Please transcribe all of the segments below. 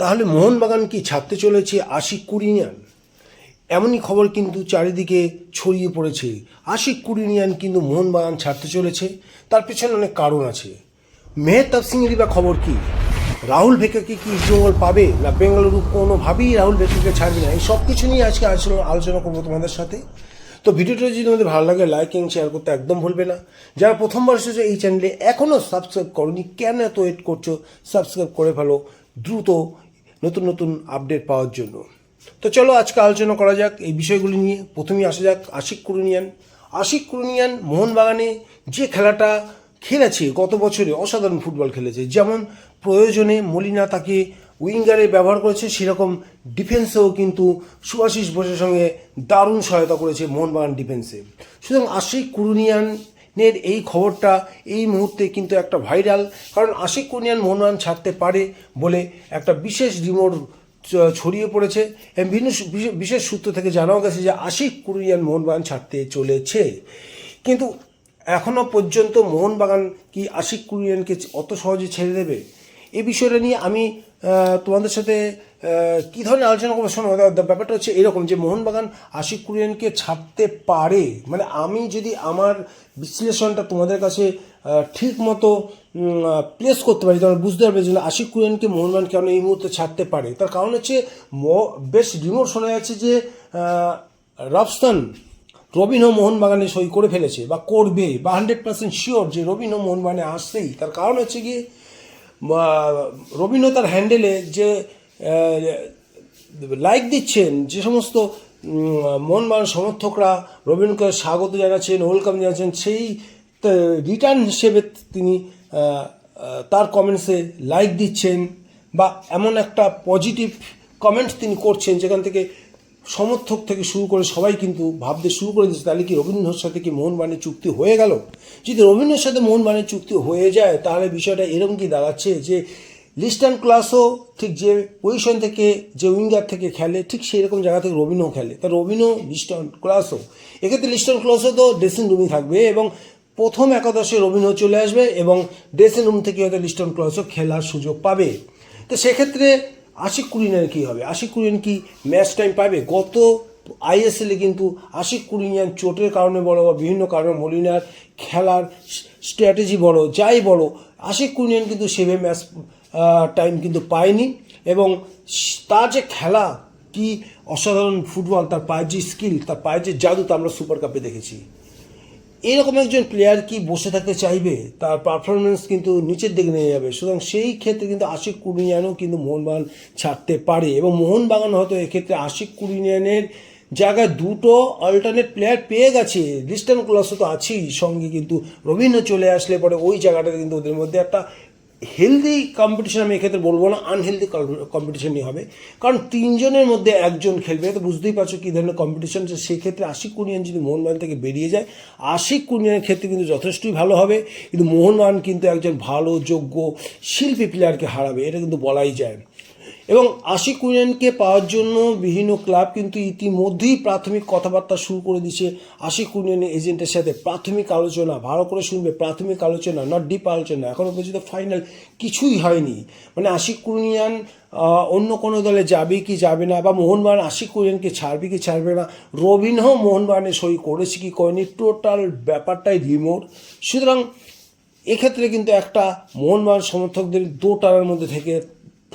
তাহলে মোহনবাগান কি ছাড়তে চলেছে আশিক কুড়িনিয়ান? এমনই খবর কিন্তু চারিদিকে ছড়িয়ে পড়েছে। আশিক কুড়িনিয়ান কিন্তু মোহনবাগান ছাড়তে চলেছে, তার পেছনে অনেক কারণ আছে। মেহতাব সিংয়েরই বা খবর কি? রাহুল ভেকাকে কি ইস্টবেঙ্গল পাবে না বেঙ্গালুরু? কোনোভাবেই রাহুল ভেকাকে ছাড়বে না। এই সব কিছু নিয়ে আজকে আলোচনা আলোচনা করব তোমাদের সাথে। তো ভিডিওটা যদি তোমাদের ভালো লাগে লাইক এবং শেয়ার করতে একদম ভুলবে না। যারা প্রথমবার এসেছ এই চ্যানেলে এখনও সাবস্ক্রাইব করনি, কেন এত ওয়েট করছ? সাবস্ক্রাইব করে ফেলো। দ্রুত নতুন নতুন আপডেট পাওয়ার জন্য। তো চলো আজকে আলোচনা করা যাক, এই বিষয়গুলি নিয়ে প্রথমেই আসা যাক আশিক কুরুনিয়ান। আশিক কুরুনিয়ান মোহনবাগানে যে খেলাটা খেলেছে গত বছরে অসাধারণ ফুটবল খেলেছে, যেমন প্রয়োজনে মলিনা তাকে উইঙ্গারে ব্যবহার করেছে, সেরকম ডিফেন্সেও কিন্তু সুভাশিস বোসের সঙ্গে দারুণ সহায়তা করেছে মোহনবাগান ডিফেন্সে সুতরাং আশিক কুরুনিয়ানের এই খবরটা এই মুহূর্তে কিন্তু একটা ভাইরাল। কারণ আশিক কুরুনিয়ান মোহনবাগান ছাড়তে পারে বলে একটা বিশেষ রিমোট ছড়িয়ে পড়েছে। এবং বিশেষ সূত্র থেকে জানাও গেছে যে আশিক কুরিয়ান মোহনবাগান ছাড়তে চলেছে। কিন্তু এখনও পর্যন্ত মোহনবাগান কি আশিক কুরিয়ানকে অত সহজে ছেড়ে দেবে? এ বিষয়টা নিয়ে আমি তোমাদের সাথে কী ধরনের আলোচনা করব? শোনো ব্যাপারটা হচ্ছে এরকম যে মোহনবাগান আশিক কুরিয়ানকে ছাড়তে পারে মানে আমি যদি আমার বিশ্লেষণটা তোমাদের কাছে ঠিক মতো প্লেস করতে পারি তোমরা বুঝতে পারবে যে আশিক কুরিয়ানকে মোহনবাগান কেন এই মুহূর্তে ছাড়তে পারে। তার কারণ হচ্ছে ম- বেশ রিমোট শোনা যাচ্ছে যে আহ, রবস্থান রবিনহ মোহনবাগানে সই করে ফেলেছে বা করবে বা হান্ড্রেড পার্সেন্ট শিওর যে রবিনহ মোহনবাগানে আসছেই তার কারণ হচ্ছে গিয়ে রবীন্দ্র তার হ্যান্ডেলে যে লাইক দিচ্ছেন, যে সমস্ত মন মান সমর্থকরা রবীন্দ্রকে স্বাগত জানাচ্ছেন ওয়েলকাম জানাচ্ছেন, সেই রিটার্ন হিসেবে তিনি তার কমেন্টসে লাইক দিচ্ছেন, বা এমন একটা পজিটিভ কমেন্টস তিনি করছেন, যেখান থেকে সমর্থক থেকে শুরু করে সবাই কিন্তু ভাবতে শুরু করে দিচ্ছে তাহলে কি রবীন্দ্রর সাথে কি মোহনবানের চুক্তি হয়ে গেল? যদি রবীন্দ্রের সাথে মোহনবানের চুক্তি হয়ে যায়, তাহলে বিষয়টা এরকম কি দাঁড়াচ্ছে যে লিস্টান ক্লাসও ঠিক যে পজিশন থেকে, যে উইঙ্গার থেকে খেলে, ঠিক সেই রকম জায়গা থেকে রবিনও খেলে। তা রবিনও লিস্টন ক্লাসও। এক্ষেত্রে লিস্টন ক্লাসও তো ড্রেসিং রুমই থাকবে এবং প্রথম একাদশে রবিনও চলে আসবে এবং ড্রেসিং রুম থেকে হয়তো লিস্টন ক্লাসও খেলার সুযোগ পাবে। তো সেক্ষেত্রে আশিক কুরিনের কী হবে? আশিক কুরিন কি ম্যাচ টাইম পাবে? গত আইএসএলে কিন্তু আশিক কুরিনিয়ান চোটের কারণে বড় বা বিভিন্ন কারণে মলিনার খেলার স্ট্র্যাটেজি বড় যাই বড় আশিক কুরিনিয়ান কিন্তু সেভাবে ম্যাচ টাইম কিন্তু পায়নি এবং তার যে খেলা, কি অসাধারণ ফুটবল, তার পায়ের যে স্কিল তার পায়ের যে জাদু তা আমরা সুপার কাপে দেখেছি। এরকম একজন প্লেয়ার কি বসে থাকতে চাইবে? তার পারফরমেন্স কিন্তু নিচের দিকে নিয়ে যাবে। সুতরাং সেই ক্ষেত্রে কিন্তু আশিক কুরিয়ানও কিন্তু মোহনবাগান ছাড়তে পারে এবং মোহনবাগান হয়তো এক্ষেত্রে আশিক কুরিয়ানের জায়গায় দুটো অল্টারনেট প্লেয়ার পেয়ে গেছে। লিস্টন ক্লাসও তো আছেই, সঙ্গে কিন্তু রবীন্দ্র চলে আসলে পরে ওই জায়গাটাতে কিন্তু ওদের মধ্যে একটা হেলদি কম্পিটিশন আমি এক্ষেত্রে বলব না আনহেলদি কম্পিটিশনই হবে। কারণ তিনজনের মধ্যে একজন খেলবে, তো বুঝতেই পারছ কী ধরনের কম্পিটিশন সেক্ষেত্রে আশিক কুনিয়ান যদি মোহনবাগান থেকে বেরিয়ে যায়, আশিক কুনিয়ানের ক্ষেত্রে কিন্তু যথেষ্টই ভালো হবে। কিন্তু মোহনবাগান কিন্তু একজন ভালো, যোগ্য, শিল্পী প্লেয়ারকে হারাবে, এটা কিন্তু বলাই যায়। এবং আশিক কুইনানকে পাওয়ার জন্য বিভিন্ন ক্লাব কিন্তু ইতিমধ্যেই প্রাথমিক কথাবার্তা শুরু করে দিচ্ছে আশিক কুইনানের এজেন্টের সাথে। প্রাথমিক আলোচনা, ভালো করে শুনবে, প্রাথমিক আলোচনা নট ডিপ আলোচনা। এখনও পর্যন্ত ফাইনাল কিছুই হয়নি। মানে আশিক কুইনিয়ান অন্য কোনো দলে যাবে কি যাবে না বা মোহনবাগান আশিক কুইনানকে ছাড়বে কি ছাড়বে না রবিনহ মোহনবাগানে সই করেছে কি করেনি টোটাল ব্যাপারটাই রিমোট। সুতরাং এক্ষেত্রে কিন্তু একটা মোহনবাগান সমর্থকদের দোটানার মধ্যে থেকে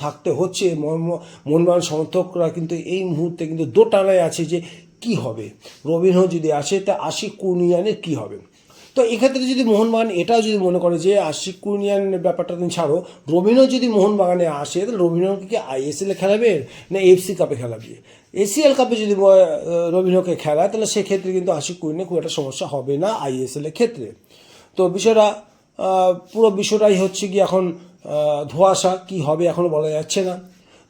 থাকতে হচ্ছে মোহন- মোহনবাগান সমর্থকরা কিন্তু এই মুহূর্তে কিন্তু দোটানায় আছে যে কি হবে। রবিনহ যদি আসে, তা আশিক কুনিয়ানের কি হবে? তো এক্ষেত্রে যদি মোহনবাগান, এটাও যদি মনে করে যে আশিক কুনিয়ানের ব্যাপারটা তুমি ছাড়ো রবিনহ যদি মোহনবাগানে আসে, তাহলে রবিনহকে কি আইএসএলে খেলাবে না এফসি কাপে খেলাবে? এসিএল কাপে যদি রবিনহকে খেলায়, তাহলে সেক্ষেত্রে কিন্তু আশিক কুনিয়ানের খুব একটা সমস্যা হবে না আইএসএল এর ক্ষেত্রে। তো বিষয়টা পুরো বিষয়টাই হচ্ছে কি এখন ধোঁয়াশা কি হবে এখনও বলা যাচ্ছে না।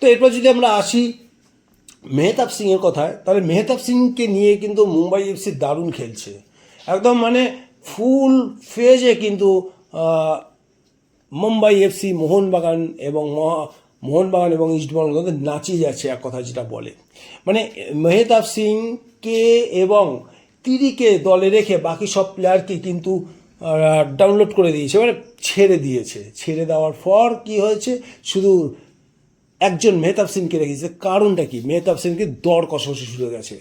তো এরপর যদি আমরা আসি মেহতাব সিংয়ের কথায়, তাহলে মেহতাব সিংকে নিয়ে কিন্তু মুম্বাই এফসি দারুণ খেলছে। একদম মানে ফুল ফেজে কিন্তু মুম্বাই এফসি মোহনবাগান এবং মহা- মোহনবাগান এবং ইস্টবেঙ্গল কিন্তু নাচিয়ে যাচ্ছে এক কথা যেটা বলে। মানে মেহতাব সিংকে এবং তিরিকে দলে রেখে বাকি সব প্লেয়ারকে কিন্তু ডাউনলোড করে দিয়েছে মানে ছেড়ে দিয়েছে। ছেড়ে দেওয়ার পর কি হয়েছে? শুধু একজন মেহতাব সিংকে রেখেছে কারণটা কি? মেহতাব সিংকে দর কষাকষি শুরু হয়ে গেছে।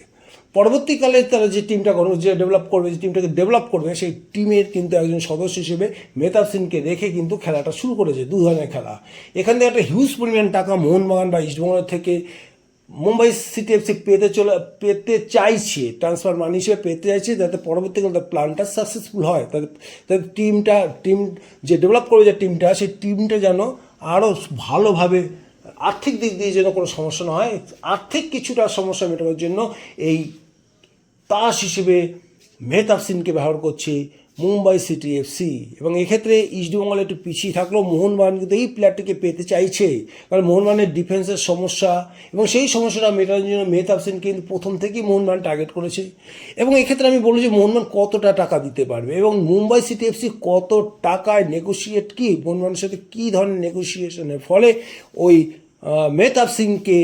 পরবর্তীকালে তারা যে টিমটা করবে যে ডেভেলপ করবে, যে টিমটাকে ডেভেলপ করবে, সেই টিমের কিন্তু একজন সদস্য হিসেবে মেহতাব সিংকে রেখে কিন্তু খেলাটা শুরু করেছে দু ধরনের খেলা। এখান থেকে একটা হিউজ পরিমাণ টাকা মোহনবাগান বা ইস্টবেঙ্গল থেকে মুম্বাই সিটি এফসি পেতে চলে, পেতে চাইছে ট্রান্সফার মানি হিসেবে পেতে চাইছে, যাতে পরবর্তীকালে তার প্ল্যানটা সাকসেসফুল হয়। তাদের তাদের টিমটা টিম যে ডেভেলপ করবে যে টিমটা সেই টিমটা যেন আরও ভালোভাবে আর্থিক দিক দিয়ে যেন কোনো সমস্যা না হয়, আর্থিক কিছুটা সমস্যা মেটানোর জন্য এই তাস হিসেবে মেহতাব সিংকে ব্যবহার করছে মুম্বাই সিটি এফসি এবং এক্ষেত্রে ইস্টবেঙ্গল একটু পিছিয়ে থাকলেও মোহনবাগান কিন্তু এই প্লেয়ারটিকে পেতে চাইছে। কারণ মোহনবাগানের ডিফেন্সের সমস্যা এবং সেই সমস্যাটা মেটানোর জন্য মেহতাব সিং কিন্তু প্রথম থেকেই মোহনবাগান টার্গেট করেছে। এবং এক্ষেত্রে আমি বলব যে মোহনবাগান কতটা টাকা দিতে পারবে এবং মুম্বাই সিটি এফসি কত টাকায় নেগোসিয়েট কি, মোহনবাগানের সাথে কী ধরনের নেগোসিয়েশনের ফলে ওই মেহতাব সিংকে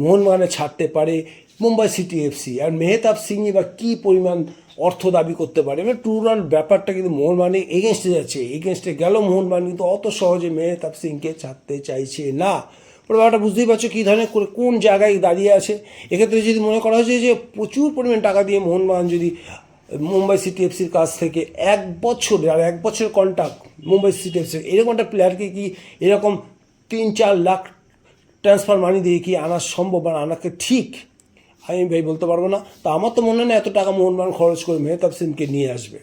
মোহনবাগানে ছাড়তে পারে মুম্বাই সিটি এফসি আর মেহতাব সিংই বা কী পরিমাণ অর্থ দাবি করতে পারে। এবার টুরাল ব্যাপারটা কিন্তু মোহনবাগানে এগেনস্টে যাচ্ছে। এগেনস্টে গেল মোহনবাগান কিন্তু অত সহজে মেহতাব সিংকে ছাড়তে চাইছে না। ব্যাপারটা বুঝতেই পারছ কী ধরনের করে কোন জায়গায় দাঁড়িয়ে আছে। এক্ষেত্রে যদি মনে করা হয়েছে যে প্রচুর পরিমাণ টাকা দিয়ে মোহনবাগান যদি মুম্বাই সিটি এফসির কাছ থেকে এক বছর আর এক বছরের কন্ট্যাক্ট মুম্বাই সিটি এফসি এরকম একটা প্লেয়ারকে কি এরকম তিন চার লাখ ট্রান্সফার মানি দিয়ে কি আনা সম্ভব আর আনাকে ঠিক? আমি ভাই বলতে পারব না। তো আমার তো মনে হয় না এত টাকা মোহনবাগান খরচ করে মেহতাব সিংকে নিয়ে আসবে।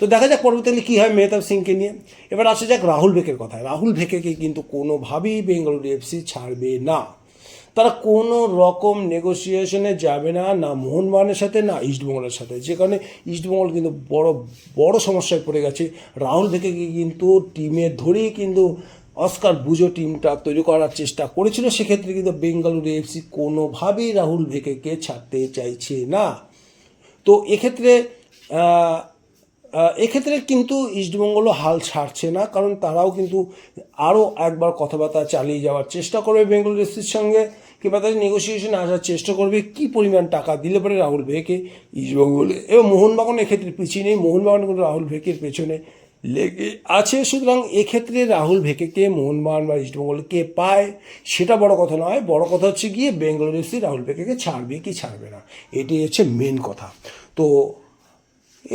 তো দেখা যাক পরবর্তীকালে কী হয় মেহতাব সিংকে নিয়ে। এবার আসা যাক রাহুল ভেকের কথা রাহুল ভেকেকে কিন্তু কোনোভাবেই বেঙ্গালুরু এফসি ছাড়বে না। তারা কোনো রকম নেগোসিয়েশনে যাবে না না মোহনবাগানের সাথে, না ইস্টবেঙ্গলের সাথে। যে কারণে ইস্টবেঙ্গল কিন্তু বড় বড় সমস্যায় পড়ে গেছে। রাহুল ভেকেকে কিন্তু টিমে ধরেই কিন্তু অস্কার বুজো টিমটা তৈরি করার চেষ্টা করেছিল, সেক্ষেত্রে কিন্তু বেঙ্গালুরু এফসি কোনোভাবেই রাহুল ভেকেকে ছাড়তে চাইছে না। তো এক্ষেত্রে এক্ষেত্রে কিন্তু ইস্টবেঙ্গলও হাল ছাড়ছে না, কারণ তারাও কিন্তু আরও একবার কথাবার্তা চালিয়ে যাওয়ার চেষ্টা করবে বেঙ্গালুরু এফসির সঙ্গে, কিংবা তাদের নেগোসিয়েশনে আসার চেষ্টা করবে, কি পরিমাণ টাকা দিলে পরে রাহুল ভেকে ইস্টবেঙ্গলে। এবং মোহনবাগান এক্ষেত্রে পিছিয়ে নেই, মোহনবাগান কিন্তু রাহুল ভেকের পেছনে লেগে আছে। সুতরাং এক্ষেত্রে রাহুল ভেকেকে, মোহনবাগান বা ইস্টবেঙ্গলকে পায়, সেটা বড় কথা নয়। বড় কথা হচ্ছে গিয়ে বেঙ্গালুরু এফসি রাহুল ভেকেকে ছাড়বে কি ছাড়বে না, এটাই হচ্ছে মেন কথা। তো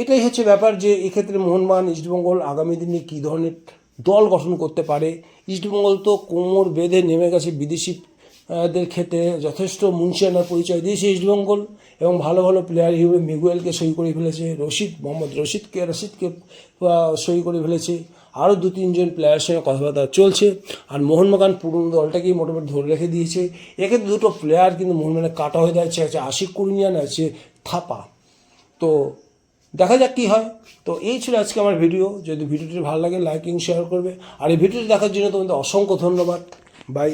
এটাই হচ্ছে ব্যাপার যে এক্ষেত্রে মোহনবাগান ইস্টবেঙ্গল আগামী দিনে কী ধরনের দল গঠন করতে পারে। ইস্টবেঙ্গল তো কোমর বেঁধে নেমে গেছে বিদেশি দের ক্ষেত্রে যথেষ্ট মুন্সিয়ানার পরিচয় দিয়েছে ইস্টবেঙ্গল এবং ভালো ভালো প্লেয়ার হিসেবে মিগুয়েলকে সই করে ফেলেছে, রশিদ, মোহাম্মদ রশিদকে রশিদকে সই করে ফেলেছে। আরও দু তিনজন প্লেয়ারের সঙ্গে কথাবার্তা চলছে। আর মোহনবাগান পুরনো দলটাকেই মোটামুটি ধরে রেখে দিয়েছে। এক্ষেত্রে দুটো প্লেয়ার কিন্তু মোহনবাগানে কাটা হয়ে যাচ্ছে। আছে আশিক কুরিনিয়ান, আছে থাপা। তো দেখা যাক কী হয়। তো এই ছিল আজকে আমার ভিডিও যদি ভিডিওটি ভালো লাগে লাইকিং শেয়ার করবে। আর এই ভিডিওটি দেখার জন্য তোমাদের অসংখ্য ধন্যবাদ। বাই